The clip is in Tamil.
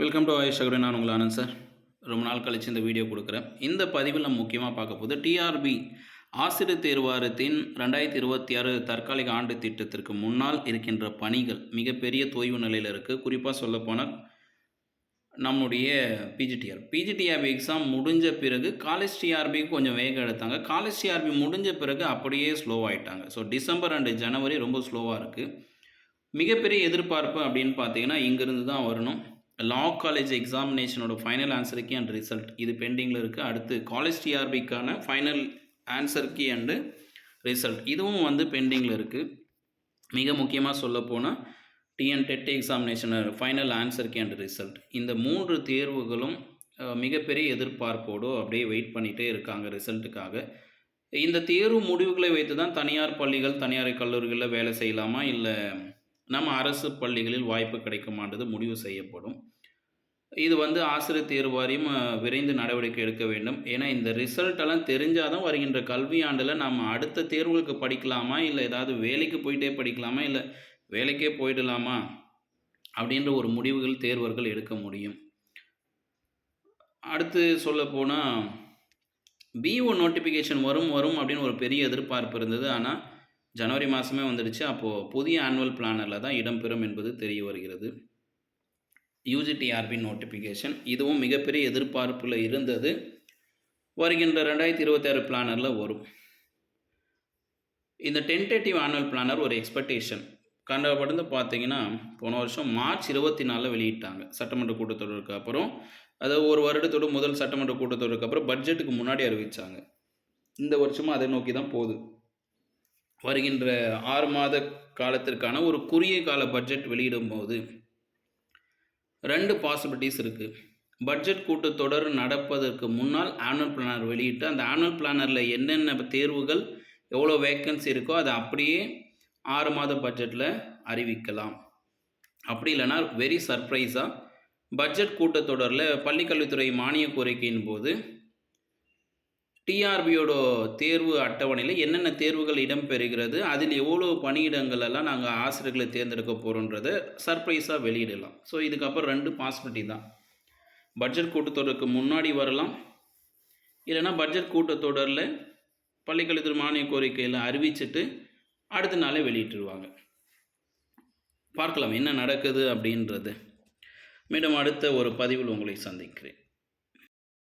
வெல்கம் டு ஆயுஷ் அகரன் நான் உங்கள் ஆனந்த் சார். ரொம்ப நாள் கழித்து இந்த வீடியோ கொடுக்குறேன். இந்த பதிவில் நம்ம முக்கியமாக பார்க்க போகுது டிஆர்பி ஆசிரியர் தேர்வாரத்தின் ரெண்டாயிரத்தி இருபத்தி ஆறு தற்காலிக ஆண்டு திட்டத்திற்கு முன்னால் இருக்கின்ற பணிகள் மிகப்பெரிய தொய்வு நிலையில் இருக்குது குறிப்பாக சொல்லப்போனால் நம்முடைய பிஜிடிஆர் பிஜிடிஆர்பி எக்ஸாம் முடிஞ்ச பிறகு காலேஜ் டிஆர்பி கொஞ்சம் வேகம் எடுத்தாங்க. காலேஜ் டிஆர்பி முடிஞ்ச பிறகு அப்படியே ஸ்லோவாகிட்டாங்க ஸோ டிசம்பர் அண்டு ஜனவரி ரொம்ப ஸ்லோவாக இருக்குது மிகப்பெரிய எதிர்பார்ப்பு அப்படின்னு பார்த்தீங்கன்னா இங்கேருந்து தான் வரணும். லா காலேஜ் எக்ஸாமினேஷனோட ஃபைனல் ஆன்சர் அண்ட் ரிசல்ட் இது பெண்டிங்கில் இருக்குது அடுத்து காலேஜ் டிஆர்பிக்கான ஃபைனல் ஆன்சர் அண்டு ரிசல்ட் இதுவும் வந்து பெண்டிங்கில் இருக்குது மிக முக்கியமாக சொல்லப்போனால் TN TET examination final answer and result இந்த மூன்று தேர்வுகளும் மிகப்பெரிய எதிர்பார்ப்போடு அப்படியே வெயிட் பண்ணிகிட்டே இருக்காங்க ரிசல்ட்டுக்காக இந்த தேர்வு முடிவுகளை வைத்து தான் தனியார் பள்ளிகள் தனியார் கல்லூரிகளில் வேலை செய்யலாமா? இல்லை நம்ம அரசு பள்ளிகளில் வாய்ப்பு கிடைக்குமான்றது முடிவு செய்யப்படும். இது வந்து ஆசிரியர் தேர்வு வாரியம் விரைந்து நடவடிக்கை எடுக்க வேண்டும். ஏன்னா இந்த ரிசல்ட் எல்லாம் தெரிஞ்சால் தான் வருகின்ற கல்வியாண்டில் நம்ம அடுத்த தேர்வுகளுக்கு படிக்கலாமா? இல்லை ஏதாவது வேலைக்கு போயிட்டே படிக்கலாமா? இல்லை வேலைக்கே போயிடலாமா? அப்படின்ற ஒரு முடிவுகள் தேர்வர்கள் எடுக்க முடியும். அடுத்து சொல்ல போனால் பிஓ நோட்டிஃபிகேஷன் வரும் வரும் அப்படின்னு ஒரு பெரிய எதிர்பார்ப்பு இருந்தது. ஆனால் ஜனவரி மாதமே வந்துடுச்சு. அப்போது புதிய ஆனுவல் பிளானரில் தான் இடம்பெறும் என்பது தெரிய வருகிறது. யூஜிடிஆர்பி நோட்டிஃபிகேஷன் இதுவும் மிகப்பெரிய எதிர்பார்ப்பில் இருந்தது. வருகின்ற ரெண்டாயிரத்தி இருபத்தாறு பிளானரில் வரும். இந்த டென்டேட்டிவ் ஆனுவல் பிளானர் ஒரு எக்ஸ்பெக்டேஷன் கண்டபடிந்து பார்த்தீங்கன்னா போன வருஷம் மார்ச் இருபத்தி நாலில் வெளியிட்டாங்க. சட்டமன்ற கூட்டத்தொடருக்கு அப்புறம். அதாவது ஒரு வருடத்தோட முதல் சட்டமன்ற கூட்டத்தொடருக்கு அப்புறம் பட்ஜெட்டுக்கு முன்னாடி அறிவித்தாங்க இந்த வருஷமும் அதை நோக்கி தான் போகுது. வருகின்ற ஆறு மாத காலத்திற்கான ஒரு குறுகிய கால பட்ஜெட் வெளியிடும் போது ரெண்டு பாசிபிலிட்டிஸ் இருக்குது பட்ஜெட் கூட்டத்தொடர் நடப்பதற்கு முன்னால் ஆனுவல் பிளானர் வெளியிட்டு அந்த ஆனுவல் பிளானரில் என்னென்ன தேர்வுகள் எவ்வளோ வேக்கன்சி இருக்கோ அதை அப்படியே ஆறு மாத பட்ஜெட்டில் அறிவிக்கலாம். அப்படி இல்லைன்னா வெரி சர்ப்ரைஸாக பட்ஜெட் கூட்டத்தொடரில் பள்ளிக்கல்வித்துறை மானிய கோரிக்கையின் போது டிஆர்பியோட தேர்வு அட்டவணையில் என்னென்ன தேர்வுகள் இடம்பெறுகிறது அதில் எவ்வளோ பணியிடங்கள் எல்லாம் நாங்கள் ஆசிரியர்களை தேர்ந்தெடுக்க போகிறோன்றதை சர்ப்ரைஸாக வெளியிடலாம். ஸோ இதுக்கப்புறம் ரெண்டு பாசிபிலிட்டி தான். பட்ஜெட் கூட்டத்தொடருக்கு முன்னாடி வரலாம். இல்லைன்னா பட்ஜெட் கூட்டத்தொடரில் பள்ளிக்கல்வித்துறை மானிய கோரிக்கையில் அறிவிச்சிட்டு அடுத்த நாளே வெளியிட்டுருவாங்க. பார்க்கலாம் என்ன நடக்குது அப்படின்றது. மீண்டும் அடுத்த ஒரு பதிவில் உங்களை சந்திக்கிறேன்.